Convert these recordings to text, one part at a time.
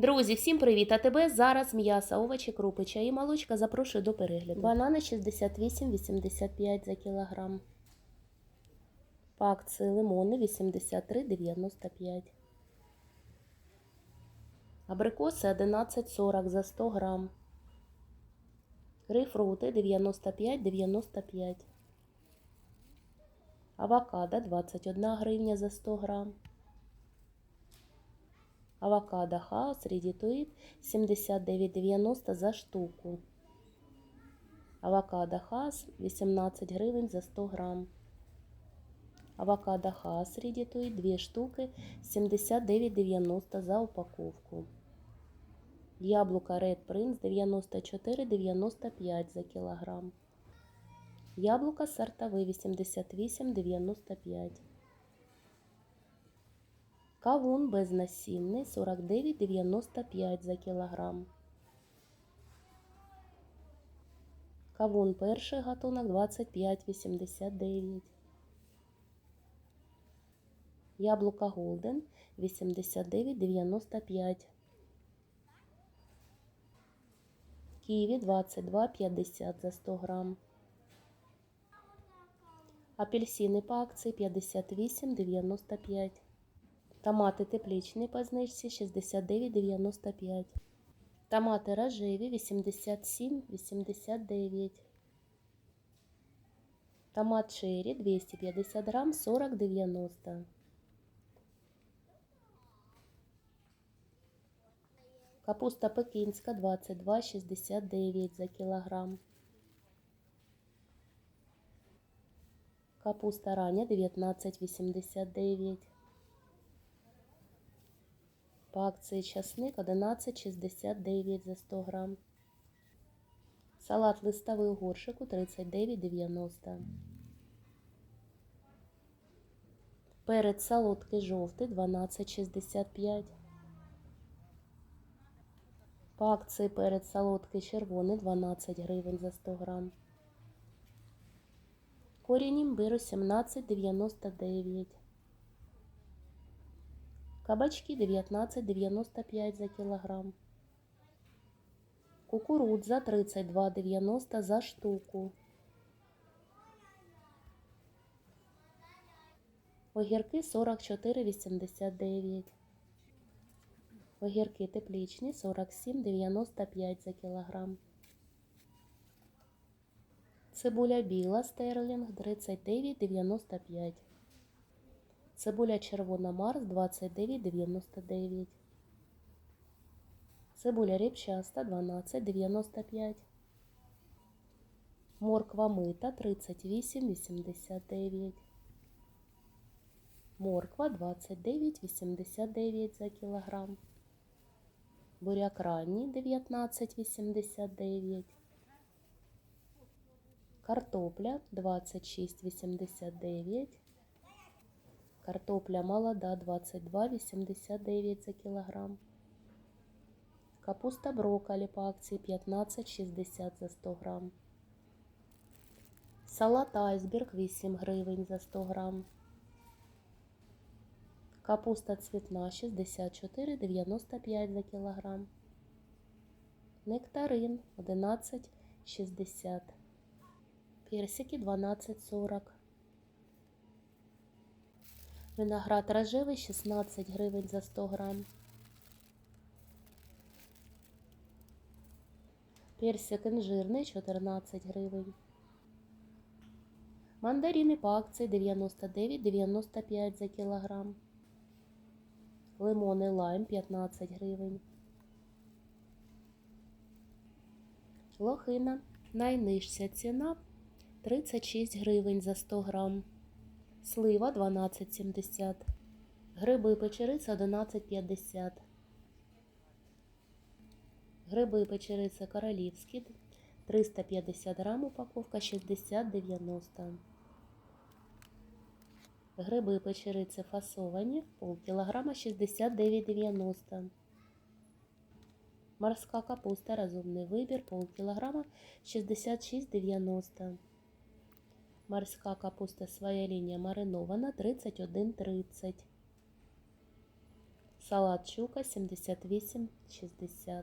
Друзі, всім привіт! А тебе зараз м'ясо, овочі, крупи, чай і молочка. Запрошую до перегляду. Банани 68,85 за кілограм. По акції лимони 83,95. Абрикоси 11,40 за 100 грам. Грейпфрути 95,95. Авокадо 21 гривня за 100 грам. Авокадо хаус редитует 79,90 за штуку. Авокадо хас 18 гривень за 100 грам. Авокадо хас редитует 2 штуки 79,90 за упаковку. Яблуко Red Prince 94,95 за кілограм. Яблуко сортове 88,95. Кавун безнасінний 49,95 за кілограм. Кавун перший гатунок 25,89. Яблука Голден 89,95. Ківі 22,50 за 100 грам. Апельсини по акції 58,95. Томати теплічні по знижці 69,95. Томати рожеві 87,89. Томат черри 250 грам 40,90. Капуста пекінська 22,69 за кілограм. Капуста рання 19,89. По акції часник 11,69 за 100 грам. Салат листовий горшику 39,90. Перець солодкий жовтий 12,65. По акції перець солодкий червоний 12 гривень за 100 грам. Корінь імбиру 17,99. Кабачки 19,95 за кілограм. Кукурудза 32,90 за штуку. Огірки 44,89. Огірки теплічні 47,95 за кілограм. Цибуля біла стерлінг 39,95. Цибуля червона Марс 29,99. Цибуля репчаста 12,95. Морква мита 38,89. Морква 29,89 за кілограм. Буряк ранній 19,89. Картопля 26,89. Картопля молода 22,89 за кілограм. Капуста брокколі по акції 15,60 за 100 грам. Салат айсберг 8 гривень за 100 грам. Капуста цвітна 64,95 за кілограм. Нектарин 11,60. Персики 12,40. Виноград рожевий 16 гривень за 100 грам. Персик інжирний 14 гривень. Мандарини по акції 99,95 за кілограм. Лимони лайм 15 гривень. Лохина. Найнижча ціна 36 гривень за 100 грам. Слива 12,70. Гриби печериця 11,50. Гриби печериця королівські 350 грам, упаковка 60,90. Гриби печериці фасовані пол кілограма 69,90. Морська капуста розумний вибір пол кілограма 66,90. Морська капуста своя лінія маринована 31,30. Салат щука 78,60.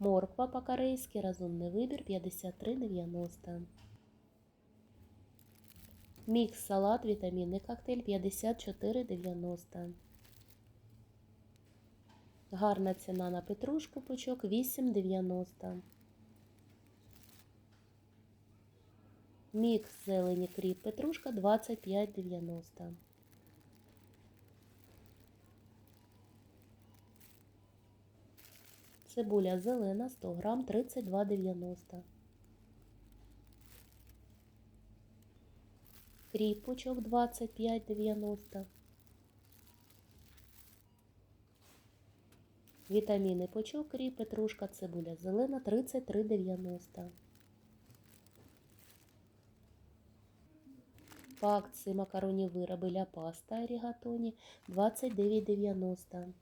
Морква по-корейськи, розумний вибір 53,90. Мікс салат, вітамінний коктейль 54,90. Гарна ціна на петрушку пучок 8,90. Мікс зелені кріп петрушка 25,90. Цибуля зелена 100 грам 32,90. Кріп пучок 25,90. Вітаміни пучок, кріп, петрушка, цибуля зелена 33,90. По акції макаронні вироби ля паста рігатоні 29,90.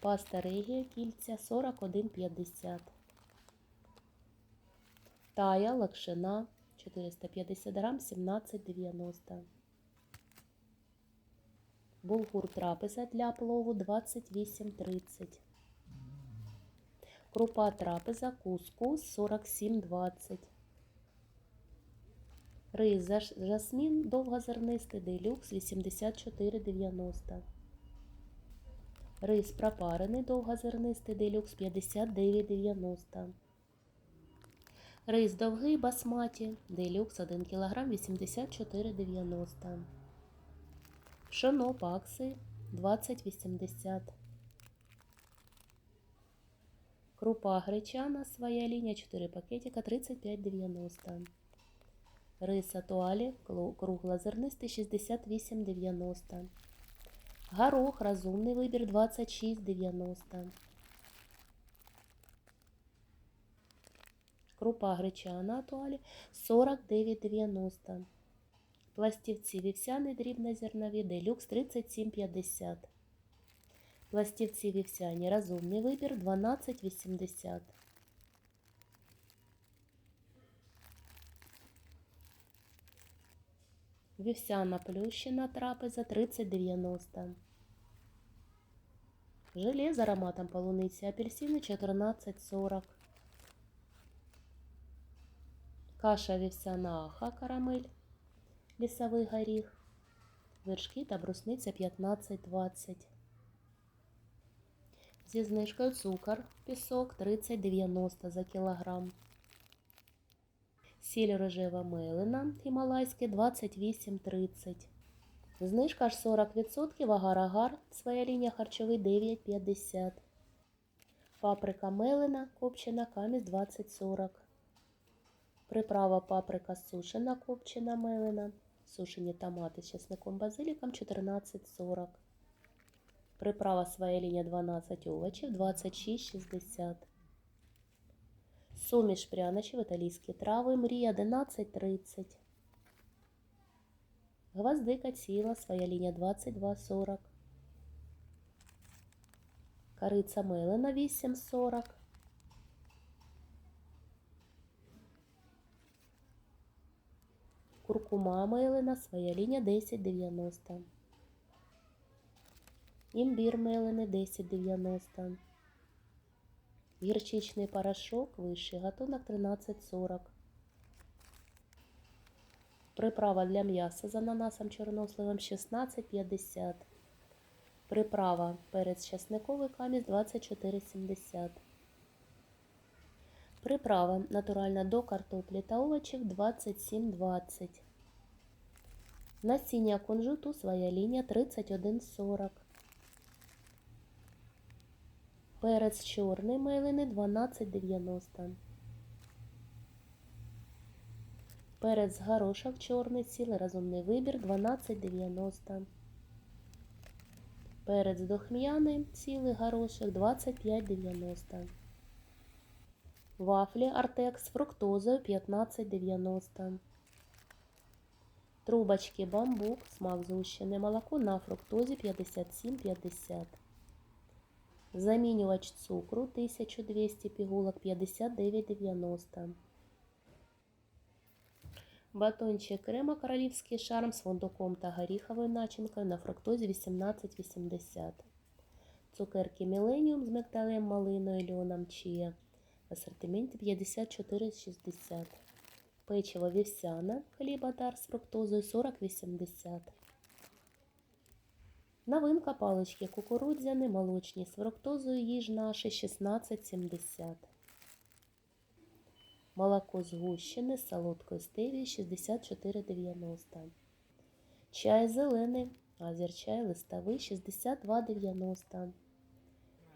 Паста регія кільця 41,50. Тая лакшина 450 грам 17,90. Булгур трапеза для плову 28,30. Крупа трапеза кускус 47,20. Рис жас- жасмін довгозернистий делюкс 84,90. Рис пропарений довгозернистий делюкс 59,90. Рис довгий басматі делюкс 1 кг 84,90. Пшено акції 20,80. Крупа гречана своя лінія 4 пакетика 35,90. Рис атуалі клу- круглозернистий 68,90. Горох розумний вибір 26,90. Крупа гречана атуалі 49,90. Пластівці вівсяні дрібнозернові делюкс 37,50. Пластівці вівсяні розумний вибір 12,80. Вівсяна плющина трапеза 30,90. Желе з ароматом полуниці апельсини 14,40. Каша вівсяна аха карамель, лісовий горіх, вершки та брусниця 15,20. Зі знижкою цукор, пісок 30,90 за кілограм. Сіль рожева мелина гімалайське 28,30. Знижка аж 40%, агар-агар, своя лінія харчовий 9,50. Паприка мелина, копчена камість 20,40. Приправа паприка сушена, копчена мелина. Сушені томати з чесником базиліком 14,40. Приправа своя лінія 12 овочів 26,60. Суміш прянощів, італійські трави, мрія 11,30. Гвоздика ціла, своя лінія 22,40. Кориця мелена 8,40. Куркума мелена, своя лінія 10,90. Імбір мелений 10,90. Гірчичний порошок вищий, гатунок 13,40. Приправа для м'яса з ананасом чорносливом 16,50. Приправа перець чесниковий камість 24,70. Приправа натуральна до картоплі та овочів 27,20. Насіння кунжуту своя лінія 31,40. Перець чорний мелений 12,90. Перець горошок чорний цілий розумний вибір 12,90. Перець дохм'яний цілий горошок 25,90. Вафлі Артекс з фруктозою 15,90. Трубочки бамбук, смак згущене молоко на фруктозі 57,50. Замінювач цукру 1200 пігулок 59,90. Батончик крема королівський шарм з фундуком та горіховою начинкою на фруктозі 18,80. Цукерки Міленіум з мигдалем, малиною, льоном чия в асортименті 54,60. Печиво вівсяне, хліба дар з фруктозою 40,80. Новинка палички кукурудзяні, молочні з фруктозою їж наші 16,70. Молоко згущене з солодкою стевією 64,90. Чай зелений, азерчай листовий 62,90.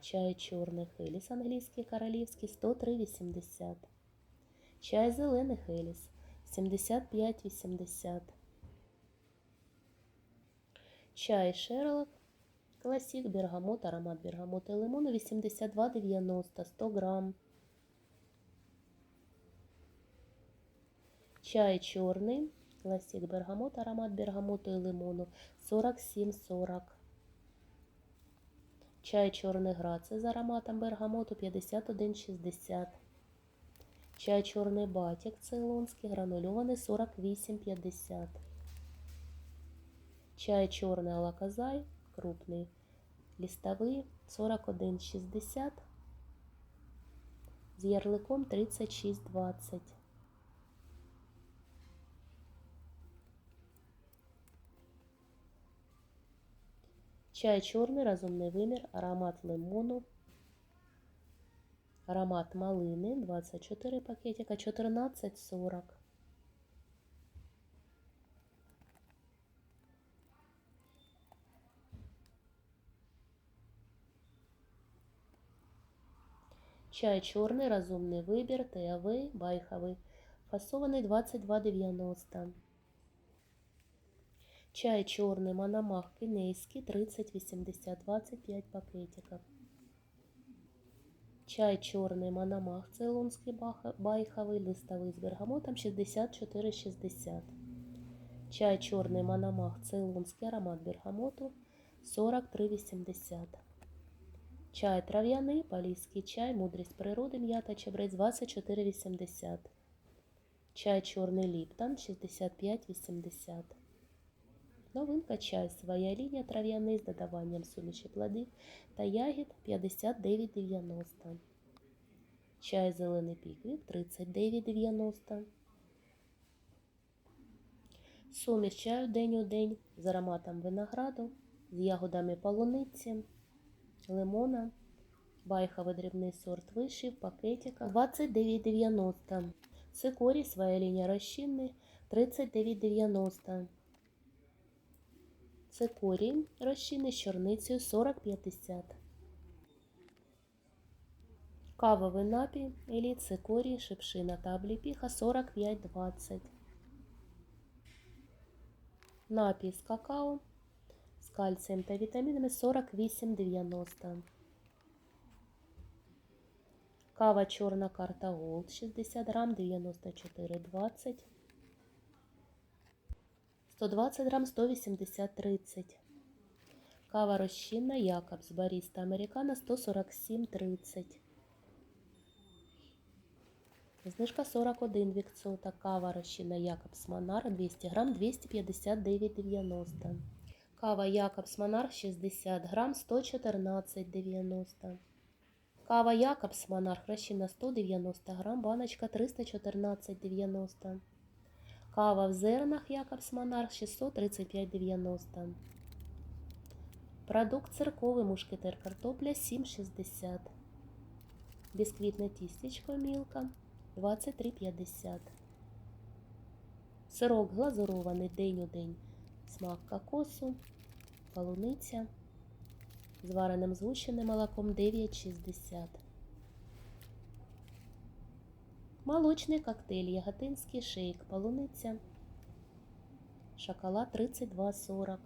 Чай чорний Хеліс англійський королівський 103,80. Чай зелений Хеліс 75,80. Чай Шерлок Класік бергамот, аромат бергамота і лимону 82,90 100 грам. Чай чорний, класік бергамот, аромат бергамоту і лимону 47,40. Чай чорний граци з ароматом бергамоту 51,60. Чай чорний батік цейлонський гранульований 48,50. Чай чорний алаказай крупний листовий 41,60. З ярликом 36,20. Чай чорний, розумний вимір, аромат лимону, аромат малини, 24 пакетика, 14,40. Чай чорний, розумний вибір, теявий, байховий, фасований 22,90. Чай чорний Мономах кінейський 30,80, 25 пакетиків. Чай чорний Мономах цейлонський байховий, листовий з бергамотом 64,60. Чай чорний Мономах цейлонський аромат бергамоту 43,80. Чай трав'яний, палійський чай, мудрість природи, м'ята, чебрець 24,80. Чай чорний Ліптон 65,80. Новинка чай своя лінія трав'яний з додаванням суміші плодів та ягід 59,90. Чай зелений піквік 39,90. Суміш чаю день у день з ароматом винограду, з ягодами полуниці, лимона, байховий дрібний сорт вишив, пакетика 29,90. Цикорій своя лінія розчинний 39,90. Цикорій розчинний з чорницею 40,50. Кавовий напій еліт, цикорій, шипшина та обліпіха 45,20. Напій з какао кальцієм та вітамінами 48,90. Кава чорна карта Голд 60 грам 94,20. 120 грам 180,30. Кава розчинна Якобс Баріста Американо 147,30. Знижка 41%. Кава розчинна Якобс Монар 200 грам 259,90. Кава Якобс Монар 60 грам 114,90. Кава Якобс Монарх розчинна 190 грам, баночка 314,90. Кава в зернах Якобс Монарх 635,90. Продукт цирковий мушкетер картопля 7,60. Бісквітне тістечко Мілка 23,50. Сирок глазурований день у день. Смак кокосу, полуниця. З вареним згущеним молоком 9,60. Молочний коктейль, яготинський шейк, полуниця, шоколад 32,40.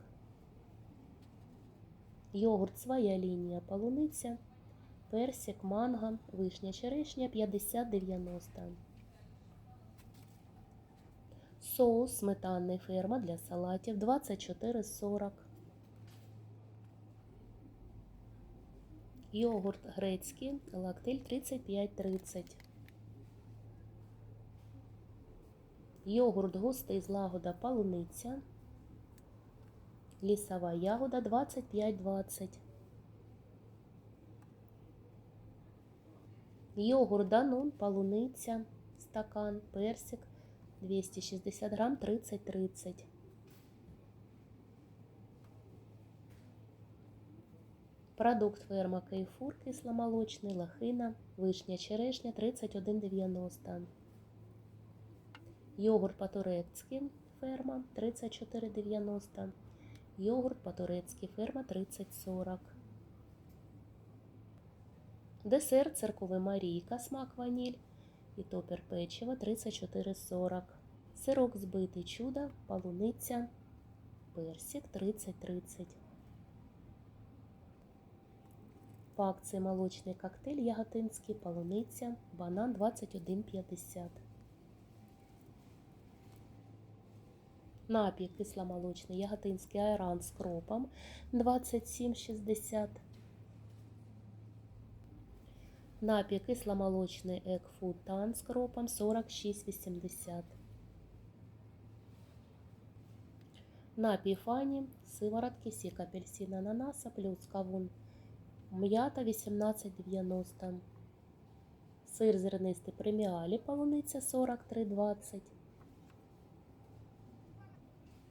Йогурт своя лінія, полуниця, персик, манго, вишня, черешня 50,90. Соус сметанний ферма для салатів 24,40. Йогурт грецький, лактиль 35,30. Йогурт густий злагода полуниця. Лісова ягода 25,20. Йогурт Данон, полуниця, стакан, персик 260 грам 30-30. Продукт ферма Кейфур кисломолочний, лохина, вишня черешня 31,90. Йогурт по-турецьки ферма 34,90. Йогурт по-турецьки ферма 30,40. Десерт церковий Марійка, смак ваніль і топер печива 34,40. Сирок збитий чудо, полуниця, персик 30,30. По акції молочний коктейль яготинський, полуниця, банан 21,50. Напій кисломолочний яготинський айран з кропом 27,60. Напій кисломолочний Екфуд Тан з кропом 46,80. Напій Фані, сиворотки, сік апельсин, ананаса, плюс кавун, м'ята 18,90. Сир зернистий преміалі, полуниця 43,20.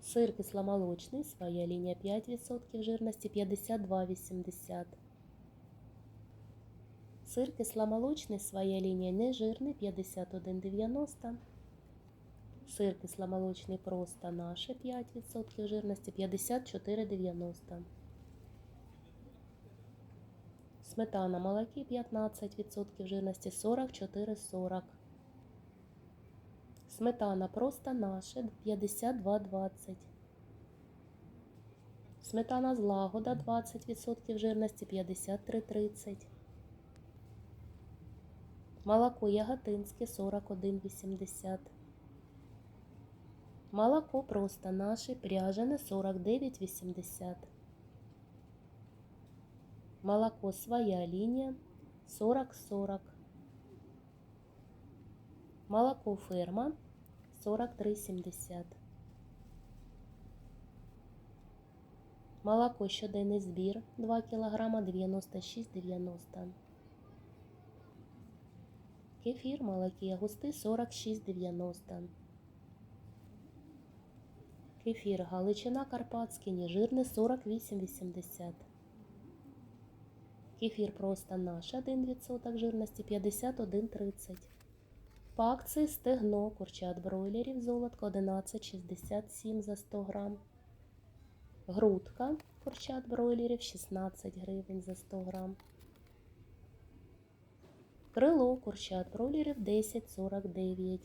Сир кисломолочний, своя лінія 5% жирності 52,80. Сир кисломолочний, своя лінія нежирний 51,90. Сир кисломолочний просто наше 5% жирності 54,90. Сметана молоки 15% жирності 44,40. Сметана просто наша 52,20. Сметана злагода 20% жирності 53,30. Молоко яготинське 41,80. Молоко просто наше пряжене 49,80. Молоко своя лінія 40,40. Молоко ферма 43,70. Молоко щоденний збір 2 кг 96,90. Кефір молокія густий 46,90. Кефір Галичина Карпатський нежирний 48,80. Кефір просто наш 1% жирності 51,30. По акції стегно курчат бройлерів золотко 11,67 за 100 грам. Грудка курчат бройлерів 16 гривень за 100 грам. Крило курчат бройлерів 10,49.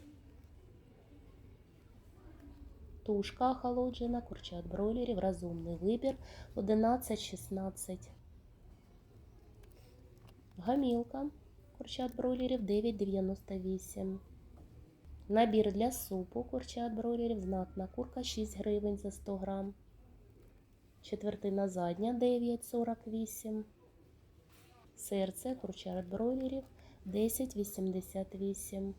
Тушка охолоджена курчат бройлерів. Розумний вибір 11,16. Гамілка курчат бройлерів 9,98. Набір для супу курчат бройлерів. Знатна курка 6 гривень за 100 грам. Четвертина задня 9,48. Серце курчат бройлерів 10,88.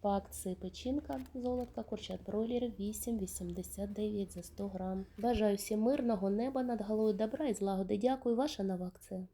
По акції печінка золотка курчат бройлерів 8,89 за 100 грам. Бажаю всім мирного неба над головою добра і злагоди. Дякую, ваша нова акція.